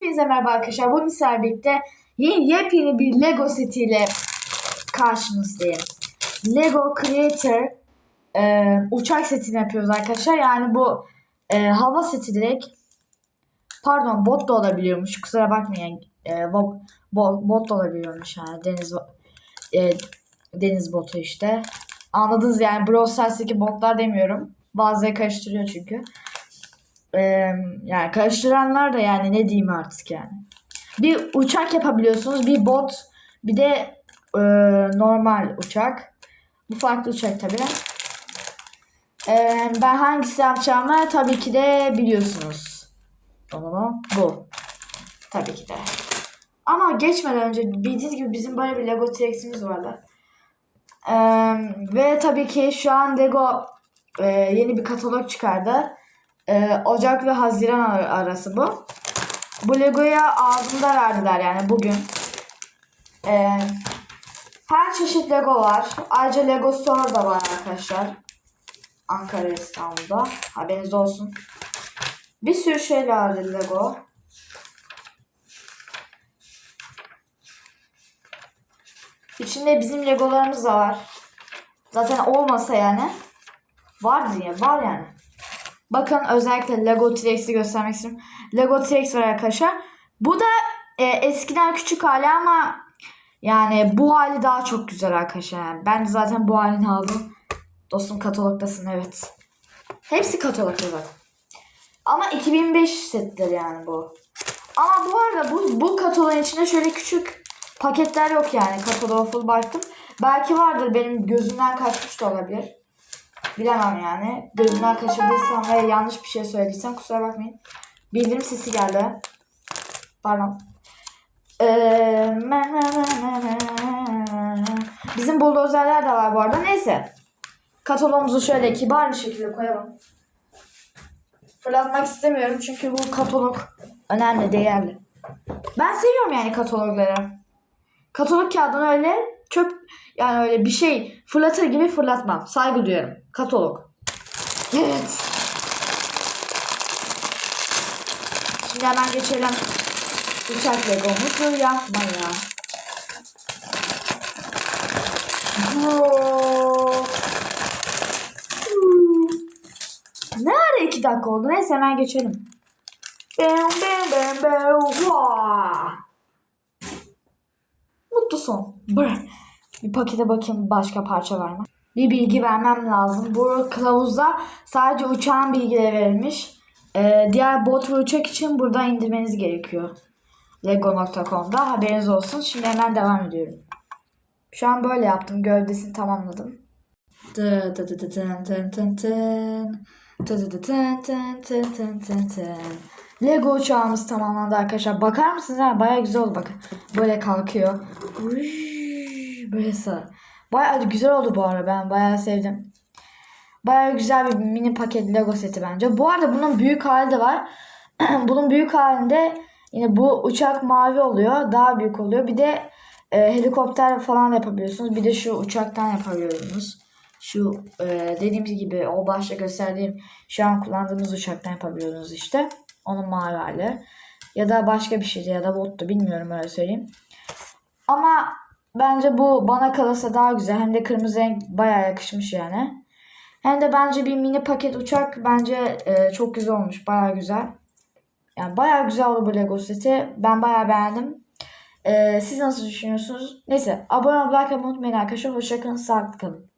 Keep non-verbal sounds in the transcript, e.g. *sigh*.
Hepinize merhaba arkadaşlar. Bugün sizlerle birlikte yeni yepyeni bir Lego setiyle karşınızdayım. Lego Creator e, uçak setini yapıyoruz arkadaşlar. Yani bu e, hava seti direkt. Pardon bot da olabiliyormuş. Kusura bakmayın. E, bo- bo- bot da olabiliyormuş yani. Deniz e, deniz botu işte. Anladınız yani Brawl Stars'taki botlar demiyorum. Bazıları karıştırıyor çünkü. Ee, yani karıştıranlar da yani ne diyeyim artık yani. Bir uçak yapabiliyorsunuz. Bir bot bir de e, normal uçak. Bu farklı uçak tabii. Ee, ben hangisi yapacağımı tabii ki de biliyorsunuz. Onu bu. Tabii ki de. Ama geçmeden önce bildiğiniz gibi bizim böyle bir Lego T-Rex'imiz vardı. Ee, ve tabii ki şu an Lego e, yeni bir katalog çıkardı. Ee, Ocak ve Haziran ar- arası bu. Bu Lego'ya ağzında verdiler yani bugün. Ee, her çeşit Lego var. Ayrıca Lego Store da var arkadaşlar. Ankara İstanbul'da. Haberiniz olsun. Bir sürü şey vardı Lego. İçinde bizim Legolarımız da var. Zaten olmasa yani. Var diye var yani. Bakın özellikle Lego T-Rex'i göstermek istiyorum. Lego T-Rex var arkadaşlar. Bu da e, eskiden küçük hali ama yani bu hali daha çok güzel arkadaşlar. Yani ben zaten bu halini aldım. Dostum katalogdasın evet. Hepsi katalogda zaten. Ama 2005 settir yani bu. Ama bu arada bu, bu kataloğun içinde şöyle küçük paketler yok yani. Kataloğa full baktım. Belki vardır benim gözümden kaçmış da olabilir. Bilemem yani. Gözümden kaçırdıysam ve yanlış bir şey söylediysem kusura bakmayın. Bildirim sesi geldi. Pardon. Ee, bizim buldozerler de var bu arada. Neyse. Kataloğumuzu şöyle kibar bir şekilde koyalım. Fırlatmak istemiyorum çünkü bu katalog önemli, değerli. Ben seviyorum yani katalogları. Katalog kağıdını öyle çöp yani öyle bir şey fırlatır gibi fırlatmam. Saygı duyuyorum. Katalog. Evet. Şimdi hemen geçelim uçak legomuzu yapmaya. Bro. Ne ara iki dakika oldu? Neyse hemen geçelim. Bam bam bam bam. Vaa. Mutlu son. Brr. Bir pakete bakayım başka parça var mı? Bir bilgi vermem lazım. Bu kılavuzda sadece uçağın bilgileri verilmiş. Ee, diğer bot ve uçak için buradan indirmeniz gerekiyor. Lego.com'da haberiniz olsun. Şimdi hemen devam ediyorum. Şu an böyle yaptım. Gövdesini tamamladım. Dı dı dı dı tın tın tın tın. Dı dı tın tın tın tın tın tın. Lego uçağımız tamamlandı arkadaşlar. Bakar mısınız? Ha, baya güzel oldu bakın. Böyle kalkıyor. Böyle sağ. Baya güzel oldu bu arada. Ben baya sevdim. Baya güzel bir mini paket Lego seti bence. Bu arada bunun büyük hali de var. *clears throat* bunun büyük halinde yine bu uçak mavi oluyor. Daha büyük oluyor. Bir de e, helikopter falan yapabiliyorsunuz. Bir de şu uçaktan yapabiliyorsunuz. Şu e, dediğim gibi o başta gösterdiğim şu an kullandığımız uçaktan yapabiliyorsunuz işte. Onun mavi. Ya da başka bir şeydi ya da bottu bilmiyorum öyle söyleyeyim. Ama bence bu bana kalırsa daha güzel. Hem de kırmızı renk bayağı yakışmış yani. Hem de bence bir mini paket uçak bence e, çok güzel olmuş. Bayağı güzel. Yani bayağı güzel oldu bu Lego seti. Ben bayağı beğendim. E, siz nasıl düşünüyorsunuz? Neyse abone olmayı unutmayın arkadaşlar. Hoşçakalın. Sağlıklı kalın.